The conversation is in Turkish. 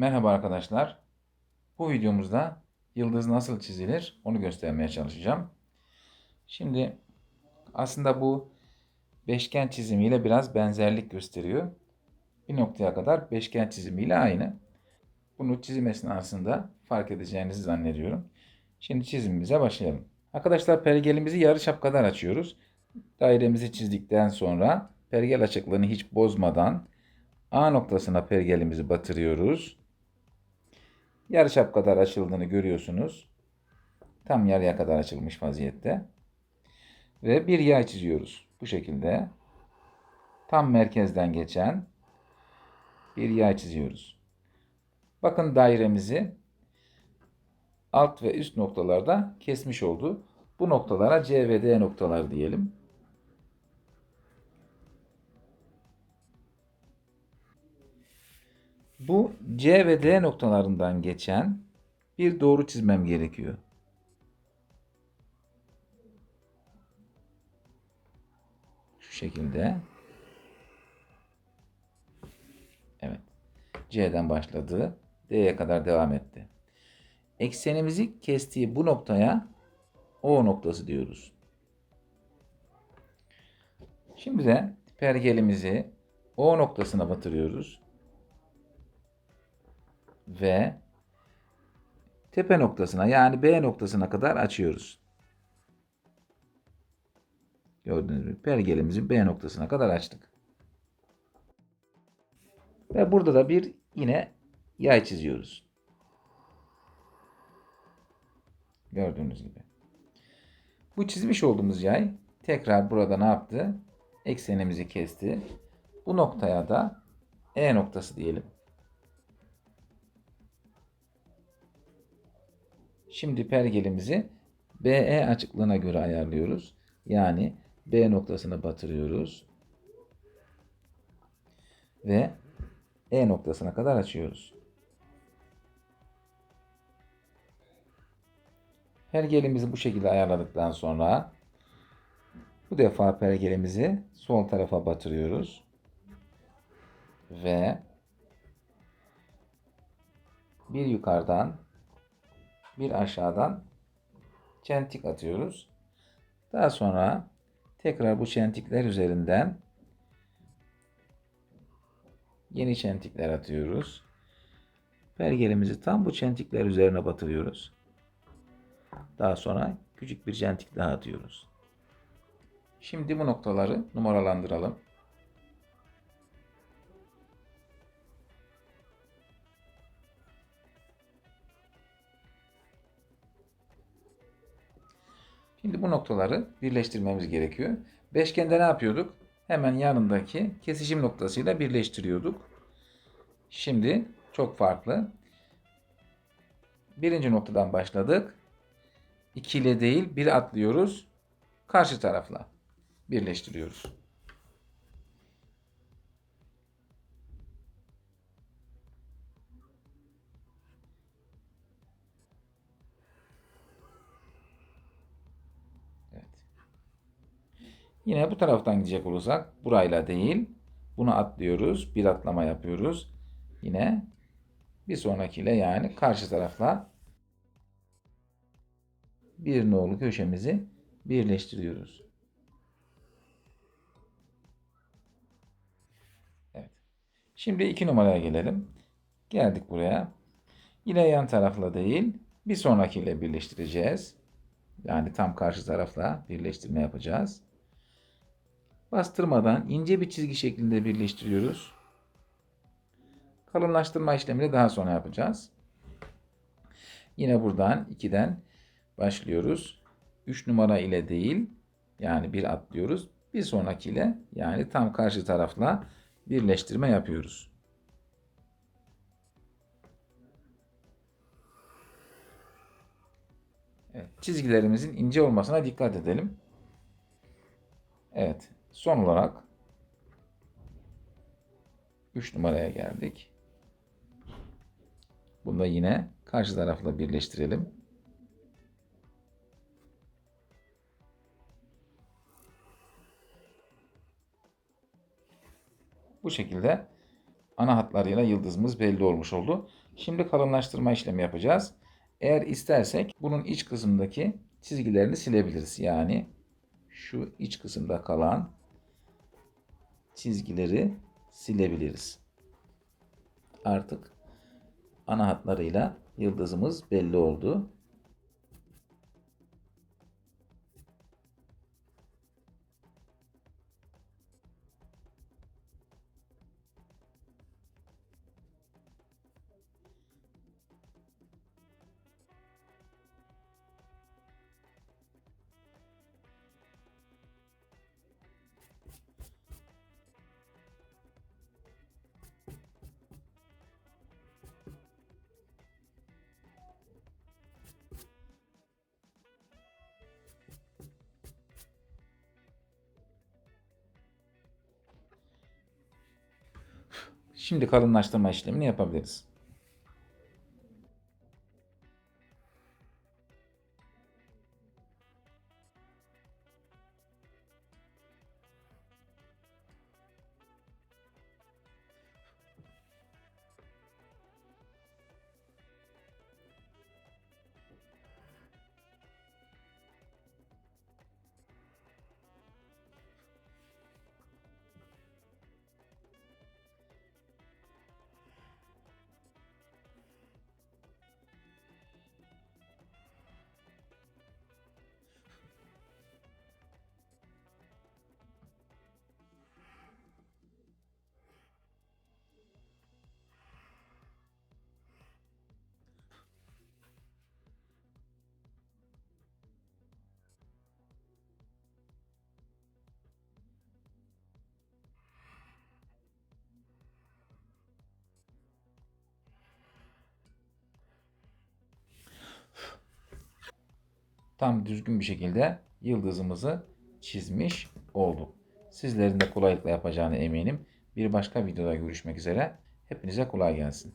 Merhaba arkadaşlar. Bu videomuzda yıldız nasıl çizilir onu göstermeye çalışacağım. Şimdi aslında bu beşgen çizimiyle biraz benzerlik gösteriyor. Bir noktaya kadar beşgen çizimiyle aynı. Bunu çizim esnasında fark edeceğinizi zannediyorum. Şimdi çizimimize başlayalım. Arkadaşlar pergelimizi yarıçap kadar açıyoruz. Dairemizi çizdikten sonra pergel açıklığını hiç bozmadan A noktasına pergelimizi batırıyoruz. Yarıçap kadar açıldığını görüyorsunuz. Tam yarıya kadar açılmış vaziyette. Ve bir yay çiziyoruz. Bu şekilde. Tam merkezden geçen bir yay çiziyoruz. Bakın dairemizi alt ve üst noktalarda kesmiş oldu. Bu noktalara C ve D noktalar diyelim. Bu C ve D noktalarından geçen bir doğru çizmem gerekiyor. Şu şekilde. Evet. C'den başladı. D'ye kadar devam etti. Eksenimizi kestiği bu noktaya O noktası diyoruz. Şimdi de pergelimizi O noktasına batırıyoruz ve tepe noktasına yani B noktasına kadar açıyoruz. Gördüğünüz gibi pergelimizi B noktasına kadar açtık. Ve burada da bir yine yay çiziyoruz. Gördüğünüz gibi. Bu çizmiş olduğumuz yay tekrar burada ne yaptı? Eksenimizi kesti. Bu noktaya da E noktası diyelim. Şimdi pergelimizi BE açıklığına göre ayarlıyoruz. Yani B noktasına batırıyoruz. Ve E noktasına kadar açıyoruz. Pergelimizi bu şekilde ayarladıktan sonra bu defa pergelimizi sol tarafa batırıyoruz. Ve bir yukarıdan bir aşağıdan çentik atıyoruz. Daha sonra tekrar bu çentikler üzerinden yeni çentikler atıyoruz. Pergelimizi tam bu çentikler üzerine batırıyoruz. Daha sonra küçük bir çentik daha atıyoruz. Şimdi bu noktaları numaralandıralım. Şimdi bu noktaları birleştirmemiz gerekiyor. Beşgende ne yapıyorduk? Hemen yanındaki kesişim noktasıyla birleştiriyorduk. Şimdi çok farklı. Birinci noktadan başladık. 2 ile değil bir atlıyoruz. Karşı tarafla birleştiriyoruz. Yine bu taraftan gidecek olursak burayla değil bunu atlıyoruz. Bir atlama yapıyoruz. Yine bir sonrakiyle yani karşı tarafla bir nolu köşemizi birleştiriyoruz. Evet. Şimdi iki numaraya gelelim. Geldik buraya. Yine yan tarafla değil bir sonrakiyle birleştireceğiz. Yani tam karşı tarafla birleştirme yapacağız. Bastırmadan ince bir çizgi şeklinde birleştiriyoruz. Kalınlaştırma işlemini daha sonra yapacağız. Yine buradan 2'den başlıyoruz. 3 numara ile değil yani bir atlıyoruz. Bir sonrakiyle yani tam karşı tarafla birleştirme yapıyoruz. Evet, çizgilerimizin ince olmasına dikkat edelim. Son olarak 3 numaraya geldik. Bunu da yine karşı tarafla birleştirelim. Bu şekilde ana hatlarıyla yıldızımız belli olmuş oldu. Şimdi kalınlaştırma işlemi yapacağız. Eğer istersek bunun iç kısmındaki çizgilerini silebiliriz. Yani şu iç kısımda kalan çizgileri silebiliriz. Artık ana hatlarıyla yıldızımız belli oldu. Şimdi kalınlaştırma işlemini yapabiliriz. Tam düzgün bir şekilde yıldızımızı çizmiş olduk. Sizlerin de kolaylıkla yapacağını eminim. Bir başka videoda görüşmek üzere. Hepinize kolay gelsin.